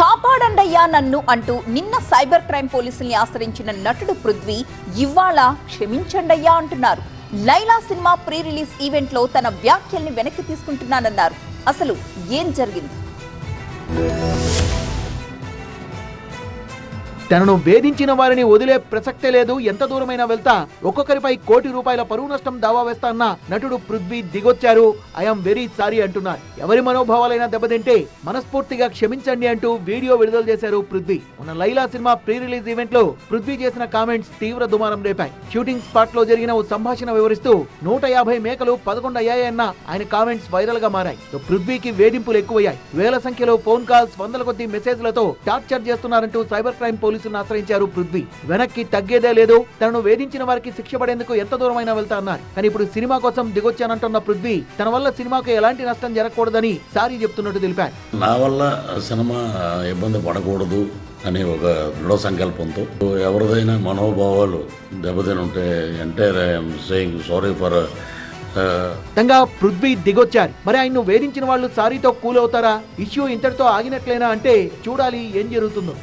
కాపాడండయ్యా నన్ను అంటూ నిన్న సైబర్ క్రైమ్ పోలీసుల్ని ఆశ్రయించిన నటుడు పృథ్వీ ఇవాళ క్షమించండయ్యా అంటున్నారు. లైలా సినిమా ప్రీ రిలీజ్ ఈవెంట్లో తన వ్యాఖ్యల్ని వెనక్కి తీసుకుంటున్నానన్నారు. అసలు ఏం జరిగింది? తనను వేధించిన వారిని వదిలే ప్రసక్తే లేదు. ఎంత దూరమైనా వెళ్తా ఒక్కొక్కరిపై కోటి రూపాయల పరువు నష్టం దావా వేస్తా అన్న నటుడు పృథ్వీ దిగొచ్చారు. ఐఎమ్ వెరీ సారీ అంటున్నారు. ఎవరి మనోభావాలైనా దెబ్బతింటే మనస్ఫూర్తిగా క్షమించండి అంటూ వీడియో విడుదల చేశారు పృథ్వీ. ఉన్న లైలా సినిమా ప్రీ రిలీజ్ ఈవెంట్లో పృథ్వీ చేసిన కామెంట్స్ తీవ్ర దుమారం రేపాయి. షూటింగ్ స్పాట్లో జరిగిన ఓ సంభాషణ వివరిస్తూ నూట యాభై మేకలు పదకొండు అయ్యాయన్న ఆయన కామెంట్స్ వైరల్గా మారాయి పృథ్వీకి వేధింపులు ఎక్కువయ్యాయి. వేల సంఖ్యలో ఫోన్ కాల్స్ వందల కొద్ది మెసేజ్లతో టార్చర్ చేస్తున్నారంటూ సైబర్ క్రైమ్ పోలీసులను ఆశ్రయించారు పృథ్వీ. వెనక్కి తగ్గేదే లేదు. తనను వేధించిన వారికి శిక్ష పడేందుకు ఎంత దూరమైనా వెళ్తా అన్నారు. కానీ ఇప్పుడు సినిమా కోసం దిగొచ్చానంటున్న పృథ్వీ తన వల్ల సినిమాకు ఎలాంటి నష్టం జరగకూడదని సారీ చెప్తున్నట్టు తెలిపారు. నా వల్ల సినిమా ఇబ్బంది పడకూడదు అనే ఒక దృఢ సంకల్పంతో ఎవరిదైనా మనోభావాలు దెబ్బతిని ఉంటే entire I'm saying sorry for తంగా పృథ్వీ దిగొచ్చారు. మరి ఆయన్ను వేధించిన వాళ్ళు సారీతో కూల్ అవుతారా ఇష్యూ ఇంతటితో ఆగినట్లేనా అంటే చూడాలి ఏం జరుగుతుందో.